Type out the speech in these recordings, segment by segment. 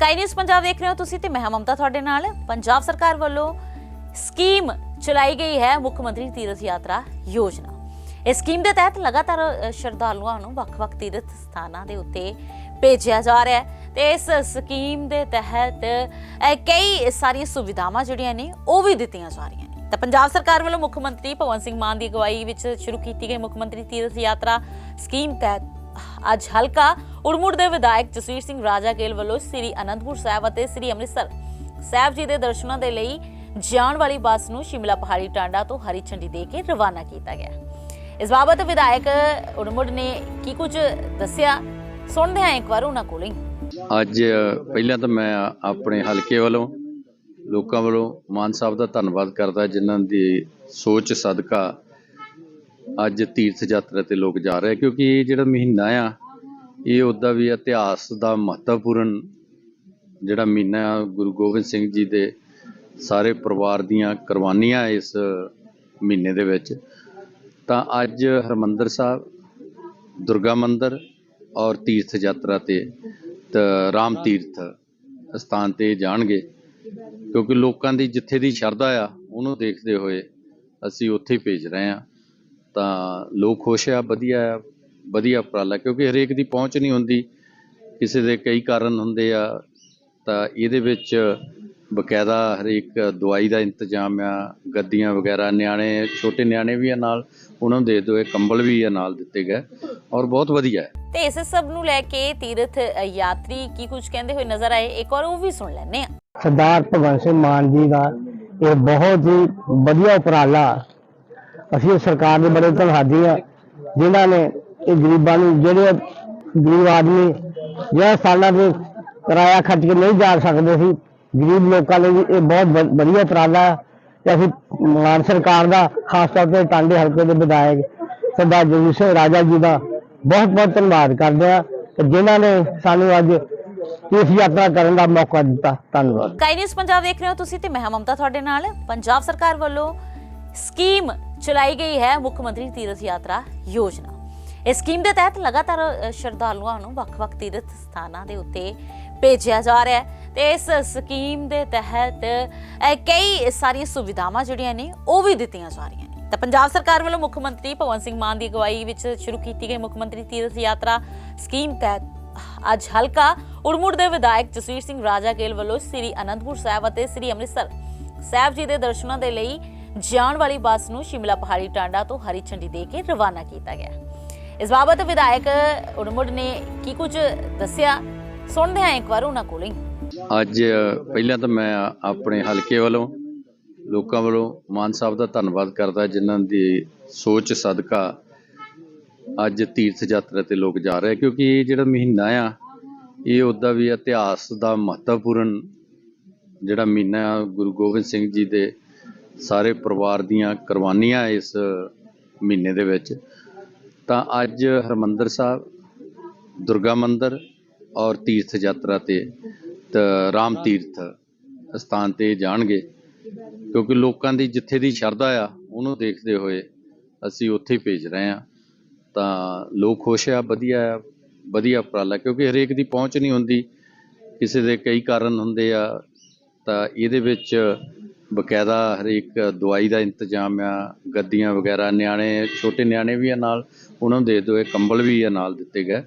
Sky news Punjab ਦੇਖ ਰਹੇ ਹੋ ਤੁਸੀਂ ਤੇ ਮੈਂ ਮਮਤਾ ਤੁਹਾਡੇ ਨਾਲ। ਪੰਜਾਬ ਸਰਕਾਰ ਵੱਲੋਂ ਸਕੀਮ ਚਲਾਈ ਗਈ ਹੈ ਮੁੱਖ ਮੰਤਰੀ ਤੀਰਥ ਯਾਤਰਾ ਯੋਜਨਾ। ਇਸ ਸਕੀਮ ਦੇ ਤਹਿਤ ਲਗਾਤਾਰ ਸ਼ਰਧਾਲੂਆਂ ਨੂੰ ਵੱਖ-ਵੱਖ ਤੀਰਥ ਸਥਾਨਾਂ ਦੇ ਉੱਤੇ ਭੇਜਿਆ ਜਾ ਰਿਹਾ ਹੈ ਤੇ ਇਸ ਸਕੀਮ ਦੇ ਤਹਿਤ ਕਈ ਸਾਰੀਆਂ ਸੁਵਿਧਾਵਾਂ ਜਿਹੜੀਆਂ ਨੇ, ਉਹ ਵੀ ਦਿੱਤੀਆਂ ਜਾ ਰਹੀਆਂ ਨੇ। ਤਾਂ ਪੰਜਾਬ ਸਰਕਾਰ ਵੱਲੋਂ ਮੁੱਖ ਮੰਤਰੀ ਭਗਵੰਤ ਸਿੰਘ ਮਾਨ ਦੀ ਅਗਵਾਈ ਵਿੱਚ ਸ਼ੁਰੂ ਕੀਤੀ ਗਈ ਮੁੱਖ ਮੰਤਰੀ ਤੀਰਥ ਯਾਤਰਾ ਸਕੀਮ ਤਹਿਤ। ਅੱਜ ਹਲਕਾ ਉੜਮੁੜ ਦੇ ਵਿਧਾਇਕ ਜਸਵੀਰ ਸਿੰਘ ਰਾਜਾਕੇਲ ਵੱਲੋਂ ਸ੍ਰੀ ਅਨੰਦਪੁਰ ਸਾਹਿਬ ਅਤੇ ਸ੍ਰੀ ਅੰਮ੍ਰਿਤਸਰ ਸਾਹਿਬ ਜੀ ਦੇ ਦਰਸ਼ਨਾਂ ਦੇ ਲਈ ਜਾਣ ਵਾਲੀ ਬੱਸ ਨੂੰ ਸ਼ਿਮਲਾ ਪਹਾੜੀ ਟਾਂਡਾ ਤੋਂ ਹਰੀ ਝੰਡੀ ਦੇ ਕੇ ਰਵਾਨਾ ਕੀਤਾ ਗਿਆ। ਇਸ ਬਾਬਤ ਵਿਧਾਇਕ ਉੜਮੁੜ ਨੇ ਕੀ ਕੁਝ ਦੱਸਿਆ? ਸੁਣਦੇ ਹਾਂ ਇੱਕ ਵਾਰ ਉਹਨਾਂ ਕੋਲੋਂ ਅੱਜ ਪਹਿਲਾਂ ਤਾਂ ਮੈਂ ਆਪਣੇ ਹਲਕੇ ਵੱਲੋਂ, ਲੋਕਾਂ ਵੱਲੋਂ ਮਾਨ ਸਾਹਿਬ ਦਾ ਧੰਨਵਾਦ ਕਰਦਾ, ਜਿਨ੍ਹਾਂ ਦੀ ਸੋਚ ਸਦਕਾ ਅੱਜ ਤੀਰਥ ਯਾਤਰਾ ਤੇ ਲੋਕ ਜਾ ਰਹੇ ਕਿਉਂਕਿ ਇਹ ਜਿਹੜਾ ਮਹੀਨਾ ਆ, ਇਹ ਉਹਦਾ ਵੀ ਇਤਿਹਾਸ ਦਾ ਮਹੱਤਵਪੂਰਨ ਜਿਹੜਾ ਮਹੀਨਾ ਆ, ਗੁਰੂ ਗੋਬਿੰਦ ਸਿੰਘ ਜੀ ਦੇ ਸਾਰੇ ਪਰਿਵਾਰ ਦੀਆਂ ਕੁਰਬਾਨੀਆਂ ਇਸ ਮਹੀਨੇ ਦੇ ਵਿੱਚ। ਤਾਂ ਅੱਜ ਹਰਮੰਦਰ ਸਾਹਿਬ, ਦੁਰਗਾ ਮੰਦਰ ਔਰ ਤੀਰਥ ਯਾਤਰਾ ਤੇ ਰਾਮ ਤੀਰਥ ਸਥਾਨ ਤੇ ਜਾਣਗੇ, ਕਿਉਂਕਿ ਲੋਕਾਂ ਦੀ ਜਿੱਥੇ ਦੀ ਸ਼ਰਧਾ ਆ, ਉਹਨੂੰ ਦੇਖਦੇ ਹੋਏ ਅਸੀਂ ਉੱਥੇ ਭੇਜ ਰਹੇ ਹਾਂ ਤਾਂ ਲੋਕ ਖੁਸ਼ ਆ ਵਧੀਆ ਆ ਵਧੀਆ ਉਪਰਾਲਾ ਕਿਉਂਕਿ ਹਰੇਕ ਦੀ ਪਹੁੰਚ ਨਹੀਂ ਹੁੰਦੀ। ਕਿਸੇ ਦੇ ਕਈ ਕਾਰਨ ਹੁੰਦੇ ਆ ਤਾਂ ਇਹਦੇ ਵਿੱਚ ਬਕਾਇਦਾ ਹਰੇਕ ਦਵਾਈ ਦਾ ਇੰਤਜ਼ਾਮ ਆ ਗੱਦੀਆਂ ਵਗੈਰਾ ਨਿਆਣੇ ਛੋਟੇ ਨਿਆਣੇ ਵੀ ਆ ਨਾਲ ਉਹਨਾਂ ਨੂੰ ਦੇ ਦਿਓ ਇਹ ਕੰਬਲ ਵੀ ਆ ਨਾਲ ਦਿੱਤੇ ਗਏ ਔਰ ਬਹੁਤ ਵਧੀਆ ਹੈ। ਤੇ ਇਸ ਸਭ ਨੂੰ ਲੈ ਕੇ ਤੀਰਥ ਯਾਤਰੀ ਕੀ ਕੁਝ ਕਹਿੰਦੇ ਹੋਏ ਨਜ਼ਰ ਆਏ ਇੱਕ ਵਾਰ ਉਹ ਵੀ ਸੁਣ ਲੈਂਦੇ ਹਾਂ। ਸਰਦਾਰ ਭਗਵੰਤ ਸਿੰਘ ਮਾਨ ਜੀ ਦਾ ਇਹ ਬਹੁਤ ਹੀ ਵਧੀਆ ਉਪਰਾਲਾ ਅਸੀਂ ਸਰਕਾਰ ਦੇ ਬੜੇ ਧੰਨਵਾਦੀ ਆ, ਜਿਨ੍ਹਾਂ ਨੇ ਇਹ ਗਰੀਬਾਂ ਨੂੰ ਜਿਹੜੇ ਗਰੀਬ ਆਦਮੀ ਜਿਹੜਾ ਸਾਲਾਂ ਦੇ ਕਿਰਾਇਆ ਖਰਚ ਕੇ ਨਹੀਂ ਜਾ ਸਕਦੇ ਸੀ, ਗਰੀਬ ਲੋਕਾਂ ਲਈ ਇਹ ਬਹੁਤ ਵਧੀਆ ਉਪਰਾਲਾ ਹੈ ਤੇ ਅਸੀਂ ਮਾਨ ਸਰਕਾਰ ਦਾ ਖਾਸ ਤੌਰ ਤੇ ਟਾਂਡੇ ਹਲਕੇ ਦੇ ਵਿਧਾਇਕ ਸਰਦਾਰ ਜਗਜੀਤ ਸਿੰਘ ਰਾਜਾ ਜੀ ਦਾ ਬਹੁਤ ਬਹੁਤ ਧੰਨਵਾਦ ਕਰਦੇ ਆ ਕਿ ਜਿਨ੍ਹਾਂ ਨੇ ਸਾਨੂੰ ਅੱਜ ਇਸ ਯਾਤਰਾ ਕਰਨ ਦਾ ਮੌਕਾ ਦਿੱਤਾ। ਧੰਨਵਾਦ। ਸਕਾਈ ਪੰਜਾਬ ਦੇਖ ਰਹੇ ਹੋ ਤੁਸੀਂ ਤੇ ਮੈਂ ਮਮਤਾ ਤੁਹਾਡੇ ਨਾਲ। ਪੰਜਾਬ ਸਰਕਾਰ ਵੱਲੋਂ ਸਕੀਮ ਚਲਾਈ ਗਈ ਹੈ ਮੁੱਖ ਮੰਤਰੀ ਤੀਰਥ ਯਾਤਰਾ ਯੋਜਨਾ। ਇਸ ਸਕੀਮ ਦੇ ਤਹਿਤ ਲਗਾਤਾਰ ਸ਼ਰਧਾਲੂਆਂ ਨੂੰ ਵੱਖ-ਵੱਖ ਤੀਰਥ ਸਥਾਨਾਂ ਦੇ ਉੱਤੇ ਭੇਜਿਆ ਜਾ ਰਿਹਾ ਹੈ ਤੇ ਇਸ ਸਕੀਮ ਦੇ ਤਹਿਤ ਕਈ ਸਾਰੀਆਂ ਸੁਵਿਧਾਵਾਂ ਜਿਹੜੀਆਂ ਨੇ, ਉਹ ਵੀ ਦਿੱਤੀਆਂ ਜਾ ਰਹੀਆਂ ਨੇ। ਤਾਂ ਪੰਜਾਬ ਸਰਕਾਰ ਵੱਲੋਂ ਮੁੱਖ ਮੰਤਰੀ ਭਗਵੰਤ ਸਿੰਘ ਮਾਨ ਦੀ ਅਗਵਾਈ ਵਿੱਚ ਸ਼ੁਰੂ ਕੀਤੀ ਗਈ ਮੁੱਖ ਮੰਤਰੀ ਤੀਰਥ ਯਾਤਰਾ ਸਕੀਮ ਤਹਿਤ। ਅੱਜ ਹਲਕਾ ਉੜਮੁੜ ਦੇ ਵਿਧਾਇਕ ਜਸਵੀਰ ਸਿੰਘ ਰਾਜਾ ਰਾਜਾਕੇਲ ਵੱਲੋਂ ਸ੍ਰੀ ਅਨੰਦਪੁਰ ਸਾਹਿਬ ਅਤੇ ਸ੍ਰੀ ਅੰਮ੍ਰਿਤਸਰ ਸਾਹਿਬ ਜੀ ਦੇ ਦਰਸ਼ਨਾਂ ਦੇ ਲਈ ਜਾਣ ਵਾਲੀ ਬੱਸ ਨੂੰ ਸ਼ਿਮਲਾ ਪਹਾੜੀ ਟਾਂਡਾ ਤੋਂ ਹਰੀ ਝੰਡੀ ਦੇ ਕੇ ਰਵਾਨਾ ਕੀਤਾ ਗਿਆ। ਇਸ ਬਾਬਤ ਵਿਧਾਇਕ ਉੜਮੁੜ ਨੇ ਕੀ ਕੁਝ ਦੱਸਿਆ? ਸੁਣਦੇ ਹਾਂ ਇੱਕ ਵਾਰ ਉਹਨਾਂ ਕੋਲੋਂ ਅੱਜ ਪਹਿਲਾਂ ਤਾਂ ਮੈਂ ਆਪਣੇ ਹਲਕੇ ਵੱਲੋਂ, ਲੋਕਾਂ ਵੱਲੋਂ ਮਾਨ ਸਾਹਿਬ ਦਾ ਧੰਨਵਾਦ ਕਰਦਾ, ਜਿਨ੍ਹਾਂ ਦੀ ਸੋਚ, ਸਦਕਾ ਅੱਜ ਤੀਰਥ ਯਾਤਰਾ ਤੇ ਲੋਕ ਜਾ ਰਹੇ ਕਿਉਂਕਿ ਇਹ ਜਿਹੜਾ ਮਹੀਨਾ ਆ, ਇਹ ਉਹਦਾ ਵੀ ਇਤਿਹਾਸ ਦਾ ਮਹੱਤਵਪੂਰਨ ਜਿਹੜਾ ਮਹੀਨਾ ਆ, ਗੁਰੂ ਗੋਬਿੰਦ ਸਿੰਘ ਜੀ ਦੇ ਸਾਰੇ ਪਰਿਵਾਰ ਦੀਆਂ ਕੁਰਬਾਨੀਆਂ ਇਸ ਮਹੀਨੇ ਦੇ ਵਿੱਚ। ਤਾਂ ਅੱਜ ਹਰਮੰਦਰ ਸਾਹਿਬ, ਦੁਰਗਾ ਮੰਦਰ ਔਰ ਤੀਰਥ ਯਾਤਰਾ ਤੇ ਰਾਮ ਤੀਰਥ ਸਥਾਨ ਤੇ ਜਾਣਗੇ। ਕਿਉਂਕਿ ਲੋਕਾਂ ਦੀ ਜਿੱਥੇ ਦੀ ਸ਼ਰਧਾ ਆ, ਉਹਨੂੰ ਦੇਖਦੇ ਹੋਏ ਅਸੀਂ ਉੱਥੇ ਭੇਜ ਰਹੇ ਆ ਤਾਂ ਲੋਕ ਖੁਸ਼ ਆ, ਵਧੀਆ ਆ ਵਧੀਆ ਉਪਰਾਲਾ, ਕਿਉਂਕਿ ਹਰੇਕ ਦੀ ਪਹੁੰਚ ਨਹੀਂ ਹੁੰਦੀ। ਕਿਸੇ ਦੇ ਕਈ ਕਾਰਨ ਹੁੰਦੇ ਆ। ਤਾਂ ਇਹਦੇ ਵਿੱਚ ਬਕਾਇਦਾ ਹਰੇਕ ਦਵਾਈ ਦਾ ਇੰਤਜ਼ਾਮ ਆ ਗੱਦੀਆਂ ਵਗੈਰਾ ਨਿਆਣੇ ਛੋਟੇ ਨਿਆਣੇ ਵੀ ਆ ਨਾਲ ਉਹਨਾਂ ਨੂੰ ਦੇ ਦਿਓ ਇਹ ਕੰਬਲ ਵੀ ਆ ਨਾਲ ਦਿੱਤੇ ਗਏ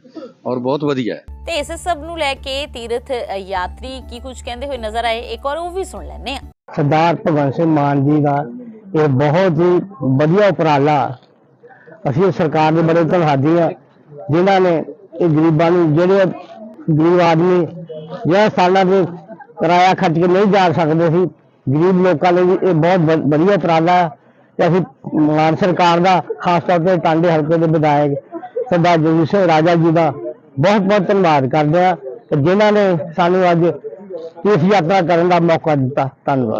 ਔਰ ਬਹੁਤ ਵਧੀਆ ਹੈ। ਤੇ ਇਸ ਸਭ ਨੂੰ ਲੈ ਕੇ ਤੀਰਥ ਯਾਤਰੀ ਕੀ ਕੁਝ ਕਹਿੰਦੇ ਹੋਏ ਨਜ਼ਰ ਆਏ ਇੱਕ ਵਾਰ ਉਹ ਵੀ ਸੁਣ ਲੈਂਦੇ ਹਾਂ। ਸਰਦਾਰ ਭਗਵੰਤ ਸਿੰਘ ਮਾਨ ਜੀ ਦਾ ਇਹ ਬਹੁਤ ਹੀ ਵਧੀਆ ਉਪਰਾਲਾ ਅਸੀਂ ਸਰਕਾਰ ਦੇ ਬੜੇ ਧੰਨਵਾਦੀ ਆ ਜਿਨ੍ਹਾਂ ਨੇ ਇਹ ਗਰੀਬਾਂ ਨੂੰ ਜਿਹੜੇ ਗਰੀਬ ਆਦਮੀ ਜਿਹੜਾ ਸਾਲਾਂ ਦੇ ਕਿਰਾਇਆ ਖਰਚ ਕੇ ਨਹੀਂ ਜਾ ਸਕਦੇ ਸੀ ਗਰੀਬ ਲੋਕਾਂ ਲਈ ਇਹ ਬਹੁਤ ਵ- ਵਧੀਆ ਉਪਰਾਲਾ ਹੈ ਤੇ ਅਸੀਂ ਮਾਨ ਸਰਕਾਰ ਦਾ ਖਾਸ ਤੌਰ ਤੇ ਟਾਂਡੇ ਹਲਕੇ ਦੇ ਵਿਧਾਇਕ ਸਰਦਾਰ ਜਗਜੀਤ ਸਿੰਘ ਰਾਜਾ ਜੀ ਦਾ ਬਹੁਤ ਬਹੁਤ ਧੰਨਵਾਦ ਕਰਦੇ ਆ ਕਿ ਜਿਨ੍ਹਾਂ ਨੇ ਸਾਨੂੰ ਅੱਜ ਇਸ ਯਾਤਰਾ ਕਰਨ ਦਾ ਮੌਕਾ ਦਿੱਤਾ। ਧੰਨਵਾਦ।